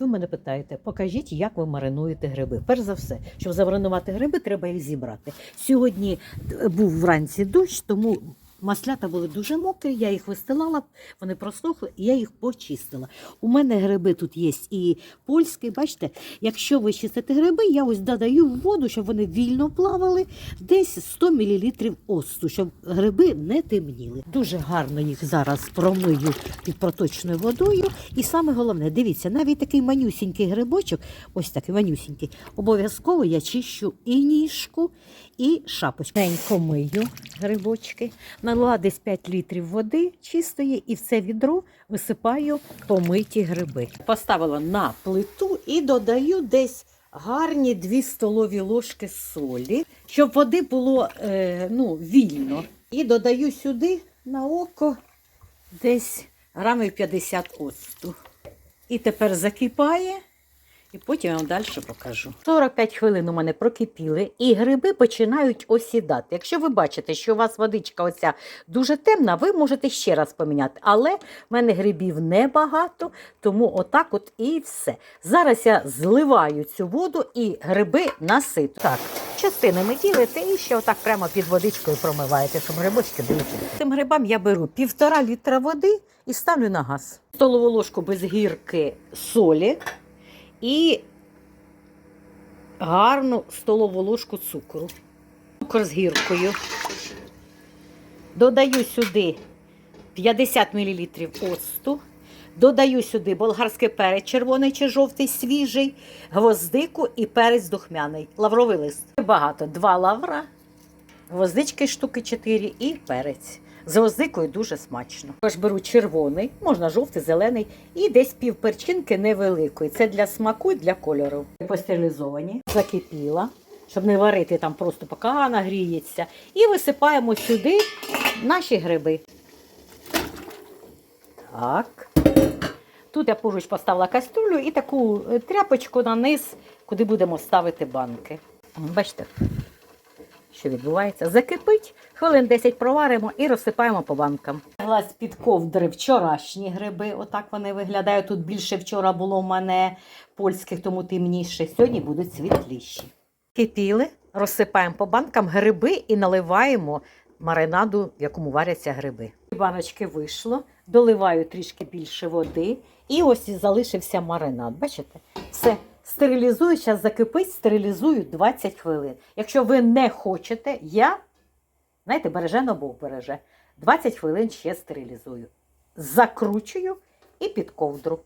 Ви мене питаєте, покажіть, як ви маринуєте гриби. Перш за все, щоб замаринувати гриби, треба їх зібрати. Сьогодні е, був вранці дощ, тому маслята були дуже мокрі, я їх вистилала, вони просохли, і я їх почистила. У мене гриби тут є і польські. Бачите, якщо ви чистите гриби, я ось додаю в воду, щоб вони вільно плавали, десь 100 мл оцту, щоб гриби не темніли. Дуже гарно їх зараз промию під проточною водою. І саме головне, дивіться, навіть такий манюсінький грибочок, ось такий манюсінький, обов'язково я чищу і ніжку, і шапочку. Ненько мию грибочки, налила десь 5 літрів води чистої, і в це відро висипаю помиті гриби. Поставила на плиту і додаю десь гарні 2 столові ложки солі, щоб води було е, ну, вільно. І додаю сюди на око десь грамів 50 оцту. І тепер закипає, і потім я вам далі покажу. 45 хвилин у мене прокипіли, і гриби починають осідати. Якщо ви бачите, що у вас водичка оця дуже темна, ви можете ще раз поміняти. Але в мене грибів небагато, тому отак от і все. Зараз я зливаю цю воду і гриби наситу. Так, частинами ділите і ще отак прямо під водичкою промиваєте, щоб грибочки були. Цим грибам я беру півтора літра води і ставлю на газ. Столову ложку без гірки солі і гарну столову ложку цукру. Цукор з гіркою. Додаю сюди 50 мл оцту. Додаю сюди болгарський перець червоний чи жовтий, свіжий, гвоздику і перець духмяний, лавровий лист. Багато. Два лавра, гвоздички штуки 4 і перець. З гвоздикою дуже смачно. Також беру червоний, можна жовтий, зелений, і десь пів перчинки невеликої. Це для смаку і для кольору. Постерилізовані, закипіла, щоб не варити там просто поки нагріється. І висипаємо сюди наші гриби. Так. Тут я поруч поставила каструлю і таку е, тряпочку на низ, куди будемо ставити банки. Бачите, що відбувається? Закипить, хвилин 10 проваримо і розсипаємо по банкам. Глаз під ковдри вчорашні гриби. Отак вони виглядають. Тут більше вчора було в мене польських, тому темніше. Сьогодні будуть світліші. Кипіли, розсипаємо по банкам гриби і наливаємо маринаду, в якому варяться гриби. Баночки вийшло, доливаю трішки більше води, і ось і залишився маринад. Бачите? Все. Стерилізую, зараз закипить, стерилізую 20 хвилин. Якщо ви не хочете, я, знаєте, бережено Бог береже. 20 хвилин ще стерилізую. Закручую і під ковдру.